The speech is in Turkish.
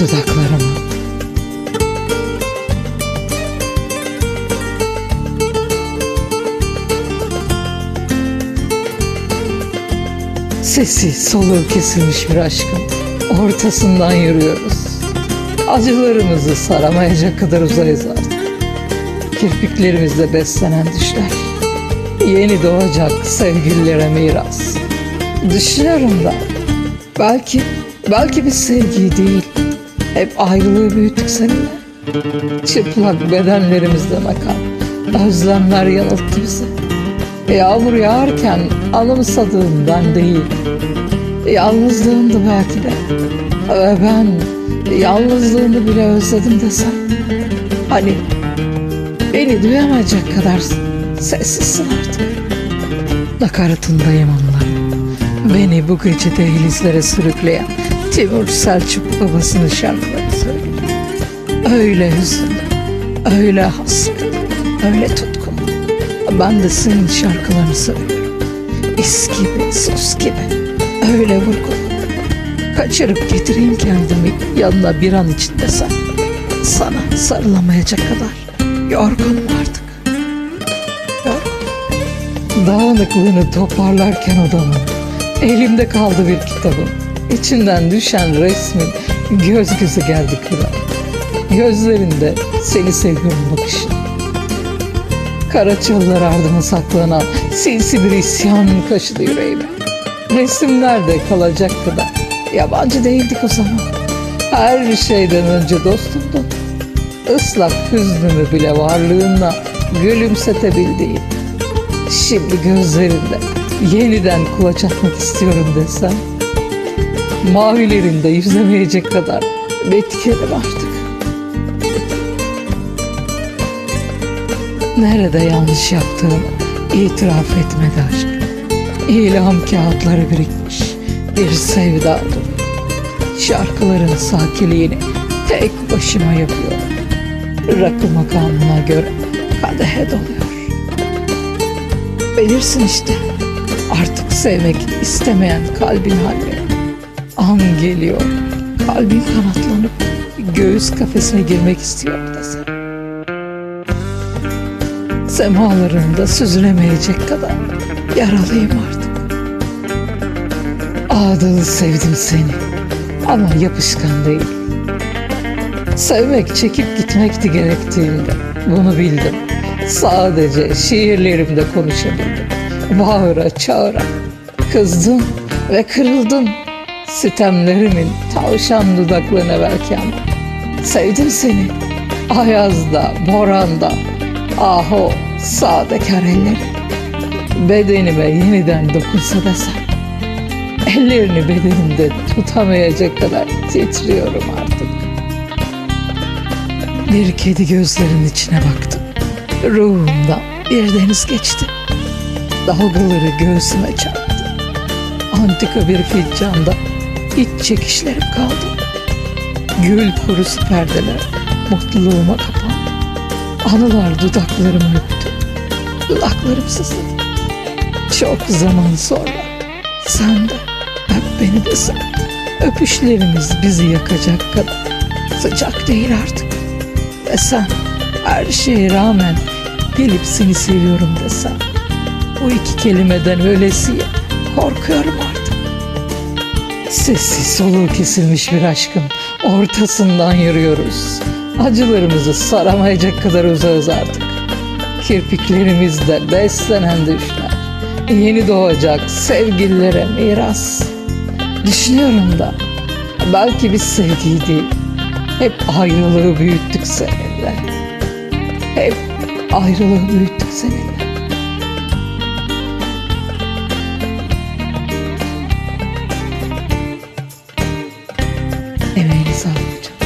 dudaklarıma. Sessiz soluğu kesilmiş bir aşkın ortasından yürüyoruz. Acılarımızı saramayacak kadar uzayız artık. Kirpiklerimizle beslenen düşler. Yeni doğacak sevgililere miras. Düşünüyorum da belki belki biz sevgiyi değil hep ayrılığı büyüttük seninle. Çıplak bedenlerimizden akan özlemler yanılttı bizi. Yağmur yağarken anımsadığım ben değil. Yalnızlığımdı belki de. Ve ben yalnızlığını bile özledim desem. Hani beni duyamayacak kadar sessizsin artık. Nakaratındayım onların. Beni bu gece dehlizlere sürükleyen Timur Selçuk babasının şarkılarını söylüyor. Öyle hüzünlü, öyle hasret, öyle tutkun. Ben de senin şarkılarını söylüyorum. İs gibi, sus gibi, öyle vurgun. Kaçırıp getireyim kendimi yanına bir an içinde sen. Sana sarılamayacak kadar yorgunum artık. Yorgun. Dağınıklığını toparlarken odamın elimde kaldı bir kitabım. İçinden düşen resmin göz göze geldik bir. Gözlerinde seni seviyorum bakışın. Kara çalılar ardına saklanan sinsi bir isyan kaşıdı yüreğime. Resimlerde kalacak kadar yabancı değildik o zaman. Her şeyden önce dostumdun. Islak hüznümü bile varlığınla gülümsetebildiğin. Şimdi gözlerinde yeniden kulaç atmak istiyorum desem. Mavilerinde yüzemeyecek kadar bitkinim artık. Nerede yanlış yaptığımı itiraf etmedi aşk. İlham kağıtları birikmiş bir sevdadım. Şarkıların sakiliğini tek başıma yapıyorum. Rakı makamına göre kadehe doluyor. Bilirsin işte artık sevmek istemeyen kalbin halleri. An geliyor kalbin kanatlanıp göğüs kafesine girmek istiyor desem. Semalarında süzülemeyecek kadar yaralıyım artık. Ağdalı sevdim seni ama yapışkan değil. Sevmek çekip gitmekti gerektiğinde bunu bildim. Sadece şiirlerimde konuşabildim. Bağıra çağıra kızdım ve kırıldım. Sitemlerimin tavşan dudaklarına verken sevdim seni. Ayazda, boranda, ah o sadekar elleri. Bedenime yeniden dokunsa desem. Ellerini bedenimde tutamayacak kadar titriyorum artık. Bir kedi gözlerinin içine baktım. Ruhumdan bir deniz geçti. Dalgaları göğsüme çarptı. Antika bir fincanda iç çekişlerim kaldı. Gül kurusu perdeler mutluluğuma kapandı. Anılar dudaklarımı öptü. Dudaklarım sızladı. Çok zaman sonra sen de öp beni desen. Öpüşlerimiz bizi yakacak kadar sıcak değil artık. Ve sen her şeye rağmen gelip seni seviyorum desen. Bu iki kelimeden öylesiye korkuyorum artık. Sessiz soluğu kesilmiş bir aşkın ortasından yürüyoruz. Acılarımızı saramayacak kadar uzağız artık. Kirpiklerimizde beslenen düşler. Yeni doğacak sevgililere miras. Düşünüyorum da belki biz sevgiyi değil, hep ayrılığı büyüttük seninle. Hep ayrılığı büyüttük seninle. very soft.